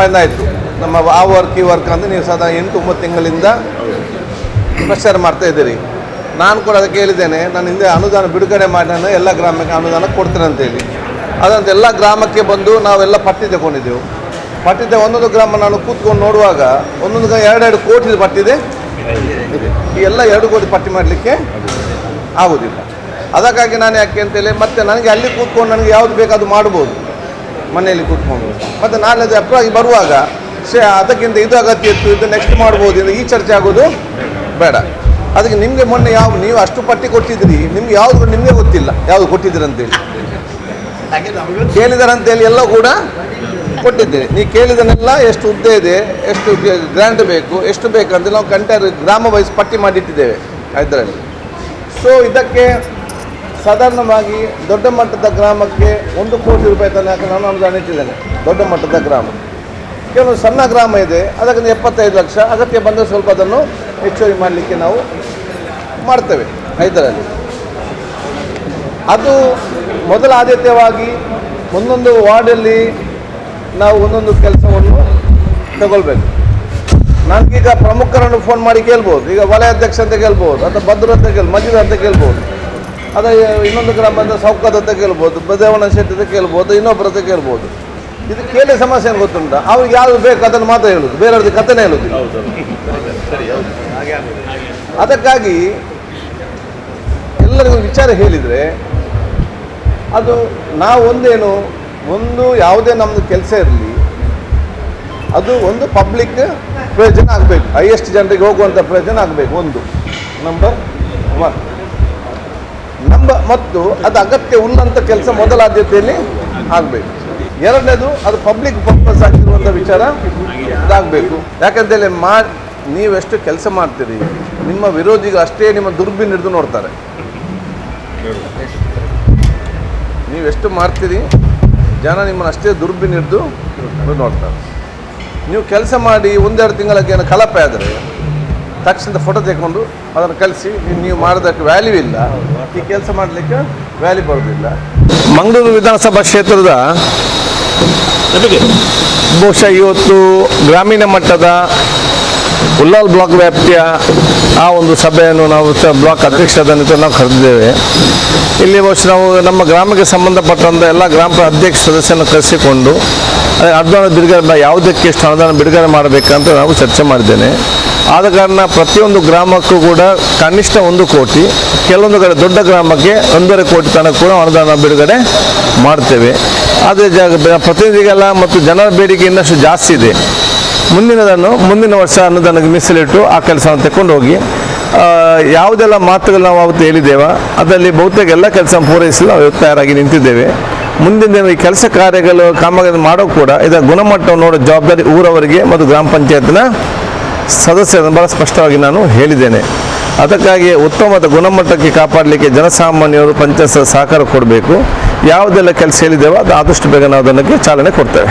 ಮಾಡಿದಾಯಿತು ನಮ್ಮ ಆ ವರ್ಕ್ ಈ ವರ್ಕ್ ಅಂತ ನೀವು ಸದಾ ಎಂಟು, ಒಂಬತ್ತು ತಿಂಗಳಿಂದ ಪ್ರಚಾರ ಮಾಡ್ತಾ ಇದ್ದೀರಿ. ನಾನು ಕೂಡ ಅದಕ್ಕೆ ಹೇಳಿದ್ದೇನೆ ನಾನು ಹಿಂದೆ ಅನುದಾನ ಬಿಡುಗಡೆ ಮಾಡಿ ನಾನು ಎಲ್ಲ ಗ್ರಾಮಕ್ಕೆ ಅನುದಾನ ಕೊಡ್ತೇನೆ ಅಂತೇಳಿ ಅದಂತ ಎಲ್ಲ ಗ್ರಾಮಕ್ಕೆ ಬಂದು ನಾವೆಲ್ಲ ಪಟ್ಟಿ ತಗೊಂಡಿದ್ದೆವು. ಪಟ್ಟಿ ತ- ಒಂದೊಂದು ಗ್ರಾಮ ನಾನು ಕೂತ್ಕೊಂಡು ನೋಡುವಾಗ, ಒಂದೊಂದು ಎರಡೆರಡು ಕೋಟಿ ಪಟ್ಟಿದೆ. ಈ ಎಲ್ಲ ಎರಡು ಕೋಟಿ ಪಟ್ಟಿ ಮಾಡಲಿಕ್ಕೆ ಆಗೋದಿಲ್ಲ. ಅದಕ್ಕಾಗಿ ನಾನು ಯಾಕೆ ಅಂತೇಳಿ, ಮತ್ತೆ ನನಗೆ ಅಲ್ಲಿ ಕೂತ್ಕೊಂಡು ನನಗೆ ಯಾವುದು ಬೇಕು ಅದು ಮಾಡ್ಬೋದು. ಮನೆಯಲ್ಲಿ ಕೂತ್ಕೊಂಡು. ಮತ್ತು ನಾಳೆ ಅಪ್ರಾಗಿ ಬರುವಾಗ ಶೇ, ಅದಕ್ಕಿಂತ ಇದು ಅಗತ್ಯ ಇತ್ತು, ಇದು ನೆಕ್ಸ್ಟ್ ಮಾಡ್ಬೋದು, ಇದು ಈ ಚರ್ಚೆ ಆಗೋದು ಬೇಡ. ಅದಕ್ಕೆ ನಿಮಗೆ ಮೊನ್ನೆ ಯಾವ, ನೀವು ಅಷ್ಟು ಪಟ್ಟಿ ಕೊಟ್ಟಿದ್ದೀರಿ, ನಿಮ್ಗೆ ಯಾವುದು, ನಿಮಗೆ ಗೊತ್ತಿಲ್ಲ. ಯಾವುದು ಕೊಟ್ಟಿದ್ದೀರಂತೇಳಿ. ಕೇಳಿದಾರಂತೇಳಿ ಎಲ್ಲ ಕೂಡ ಕೊಟ್ಟಿದ್ದೀರಿ. ನೀವು ಕೇಳಿದನೆಲ್ಲ ಎಷ್ಟು ಉದ್ದ ಇದೆ, ಎಷ್ಟು ಗ್ರ್ಯಾಂಡ್ ಬೇಕು, ಎಷ್ಟು ಬೇಕಂತ ನಾವು ಕಂಟೈರ್ ಗ್ರಾಮ ವೈಸ್ ಪಟ್ಟಿ ಮಾಡಿಟ್ಟಿದ್ದೇವೆ ಇದರಲ್ಲಿ. ಸೊ ಇದಕ್ಕೆ ಸಾಧಾರಣವಾಗಿ ದೊಡ್ಡ ಮಟ್ಟದ ಗ್ರಾಮಕ್ಕೆ ಒಂದು ಕೋಟಿ ರೂಪಾಯಿ ತನಕ ನಾನು ಅನುದಾನ ಇಟ್ಟಿದ್ದೇನೆ. ದೊಡ್ಡ ಮಟ್ಟದ ಗ್ರಾಮ. ಕೆಲವು ಸಣ್ಣ ಗ್ರಾಮ ಇದೆ. ಅದಕ್ಕೆ ಎಪ್ಪತ್ತೈದು ಲಕ್ಷ. ಅಗತ್ಯ ಬಂದರೆ ಸ್ವಲ್ಪ ಅದನ್ನು ಹೆಚ್ಚುವರಿ ಮಾಡಲಿಕ್ಕೆ ನಾವು ಮಾಡ್ತೇವೆ ಐದರಲ್ಲಿ. ಅದು ಮೊದಲ ಆದ್ಯತೆಯವಾಗಿ ಒಂದೊಂದು ವಾರ್ಡಲ್ಲಿ ನಾವು ಒಂದೊಂದು ಕೆಲಸವನ್ನು ತಗೊಳ್ಬೇಕು. ನನಗೀಗ ಪ್ರಮುಖರನ್ನು ಫೋನ್ ಮಾಡಿ ಕೇಳ್ಬೋದು. ಈಗ ವಲಯ ಅಧ್ಯಕ್ಷ ಅಂತ ಕೇಳ್ಬೋದು. ಅಥವಾ ಭದ್ರ ಅಂತ ಕೇಳಿ ಮಜೀದ್ ಅಂತ ಕೇಳ್ಬೋದು. ಅದ ಇನ್ನೊಂದು ಗ್ರಾಮ ಬಂದ ಸೌಕದ ಅಂತ ಕೇಳ್ಬೋದು ಬದೇವನ ಶೆಟ್ಟಿ ಅಂತ ಕೇಳ್ಬೋದು ಇನ್ನೊಬ್ಬರ ಅಂತ ಕೇಳ್ಬೋದು. ಇದು ಕೇಳಿ ಸಮಸ್ಯೆ ಏನು ಗೊತ್ತುಂಟ? ಅವ್ರಿಗೆ ಯಾವುದು ಬೇಕು ಅದನ್ನು ಮಾತ್ರ ಹೇಳೋದು ಬೇರೆಯವ್ರದ್ದು ಕಥೆನೇ ಹೇಳುದು. ಅದಕ್ಕಾಗಿ ಎಲ್ಲರಿಗೂ ವಿಚಾರ ಹೇಳಿದರೆ ಅದು ನಾವು ಒಂದೇನು ಒಂದು ಯಾವುದೇ ನಮ್ಮದು ಕೆಲಸ ಇರಲಿ ಅದು ಒಂದು ಪಬ್ಲಿಕ್ ಪ್ರಯೋಜನ ಆಗಬೇಕು. ಹೈಯೆಸ್ಟ್ ಜನರಿಗೆ ಹೋಗುವಂಥ ಪ್ರಯೋಜನ ಆಗಬೇಕು ಒಂದು. ನಂಬರ್ ಒನ್ ನಂಬ ಮತ್ತು ಅದು ಅಗತ್ಯ ಉಳ್ಳಂಥ ಕೆಲಸ ಮೊದಲ ಆದ್ಯತೆಯಲ್ಲಿ ಆಗಬೇಕು. ಎರಡನೇದು, ಅದು ಪಬ್ಲಿಕ್ ಪರ್ಪಸ್ ಆಗಿರುವಂಥ ವಿಚಾರ ಇದಾಗಬೇಕು. ಯಾಕಂತೇಳಿ ಮಾ, ನೀವೆಷ್ಟು ಕೆಲಸ ಮಾಡ್ತೀರಿ, ನಿಮ್ಮ ವಿರೋಧಿಗಳು ಅಷ್ಟೇ ನಿಮ್ಮ ದುರ್ಬಿನ್ ಹಿಡಿದು ನೋಡ್ತಾರೆ. ನೀವೆಷ್ಟು ಮಾಡ್ತೀರಿ, ಜನ ನಿಮ್ಮನ್ನು ಅಷ್ಟೇ ದುರ್ಬಿನ್ ಹಿಡಿದು ನೋಡ್ತಾರೆ. ನೀವು ಕೆಲಸ ಮಾಡಿ ಒಂದೆರಡು ತಿಂಗಳಿಗೆ ಕಲಪೆ ಆದರೆ ತಕ್ಷಣದ ಫೋಟೋ ತೆಗೊಂಡು ಅದನ್ನು ಕಲಿಸಿ ನೀವು ಮಾಡೋದಕ್ಕೆ ವ್ಯಾಲ್ಯೂ ಇಲ್ಲ. ಈ ಕೆಲಸ ಮಾಡಲಿಕ್ಕೆ ವ್ಯಾಲ್ಯೂ ಬರೋದಿಲ್ಲ. ಮಂಗಳೂರು ವಿಧಾನಸಭಾ ಕ್ಷೇತ್ರದ ಬಹುಶಃ ಇವತ್ತು ಗ್ರಾಮೀಣ ಮಟ್ಟದ ಉಲ್ಲಾಲ್ ಬ್ಲಾಕ್ ವ್ಯಾಪ್ತಿಯ ಆ ಒಂದು ಸಭೆಯನ್ನು ನಾವು ಬ್ಲಾಕ್ ಅಧ್ಯಕ್ಷರಾದ ನಂತರ ನಾವು ಕರೆದಿದ್ದೇವೆ. ಇಲ್ಲಿ ಬಹುಶಃ ನಾವು ನಮ್ಮ ಗ್ರಾಮಕ್ಕೆ ಸಂಬಂಧಪಟ್ಟಂಥ ಎಲ್ಲ ಗ್ರಾಮ ಅಧ್ಯಕ್ಷ ಸದಸ್ಯರನ್ನು ಕರೆಸಿಕೊಂಡು ಅನುದಾನ ಬಿಡುಗಡೆ ಯಾವುದಕ್ಕೆ ಎಷ್ಟು ಅನುದಾನ ಬಿಡುಗಡೆ ಮಾಡಬೇಕಂತ ನಾವು ಚರ್ಚೆ ಮಾಡಿದ್ದೇನೆ. ಆದ ಕಾರಣ ಪ್ರತಿಯೊಂದು ಗ್ರಾಮಕ್ಕೂ ಕೂಡ ಕನಿಷ್ಠ ಒಂದು ಕೋಟಿ, ಕೆಲವೊಂದು ಕಡೆ ದೊಡ್ಡ ಗ್ರಾಮಕ್ಕೆ ಒಂದೂವರೆ ಕೋಟಿ ತನಕ ಕೂಡ ಅನುದಾನ ಬಿಡುಗಡೆ ಮಾಡ್ತೇವೆ. ಆದರೆ ಪ್ರತಿನಿಧಿಗೆಲ್ಲ ಮತ್ತು ಜನರ ಬೇಡಿಕೆ ಇನ್ನಷ್ಟು ಜಾಸ್ತಿ ಇದೆ. ಮುಂದಿನದನ್ನು, ಮುಂದಿನ ವರ್ಷ ಅನುದಾನಕ್ಕೆ ಮೀಸಲಿಟ್ಟು ಆ ಕೆಲಸವನ್ನು ತಗೊಂಡು ಹೋಗಿ. ಯಾವುದೆಲ್ಲ ಮಾತುಗಳು ನಾವು ಅವತ್ತು ಹೇಳಿದ್ದೇವೆ ಅದರಲ್ಲಿ ಬಹುತೇಕ ಎಲ್ಲ ಕೆಲಸ ಪೂರೈಸಲು ನಾವು ತಯಾರಾಗಿ ನಿಂತಿದ್ದೇವೆ. ಮುಂದಿನ ದಿನ ಈ ಕೆಲಸ ಕಾರ್ಯಗಳು ಕಾಮಗಾರಿ ಮಾಡೋ ಕೂಡ ಇದರ ಗುಣಮಟ್ಟವನ್ನು ನೋಡೋ ಜವಾಬ್ದಾರಿ ಊರವರಿಗೆ ಮತ್ತು ಗ್ರಾಮ ಪಂಚಾಯತ್ನ ಸದಸ್ಯರನ್ನು ಬಹಳ ಸ್ಪಷ್ಟವಾಗಿ ನಾನು ಹೇಳಿದ್ದೇನೆ. ಅದಕ್ಕಾಗಿ ಉತ್ತಮದ ಗುಣಮಟ್ಟಕ್ಕೆ ಕಾಪಾಡಲಿಕ್ಕೆ ಜನಸಾಮಾನ್ಯರು ಪಂಚಾಯತ್ ಸಹಕಾರ ಕೊಡಬೇಕು. ಯಾವುದೆಲ್ಲ ಕೆಲಸ ಹೇಳಿದ್ದೇವೋ ಅದು ಆದಷ್ಟು ಬೇಗ ನಾವು ಅದಕ್ಕೆ ಚಾಲನೆ ಕೊಡ್ತೇವೆ.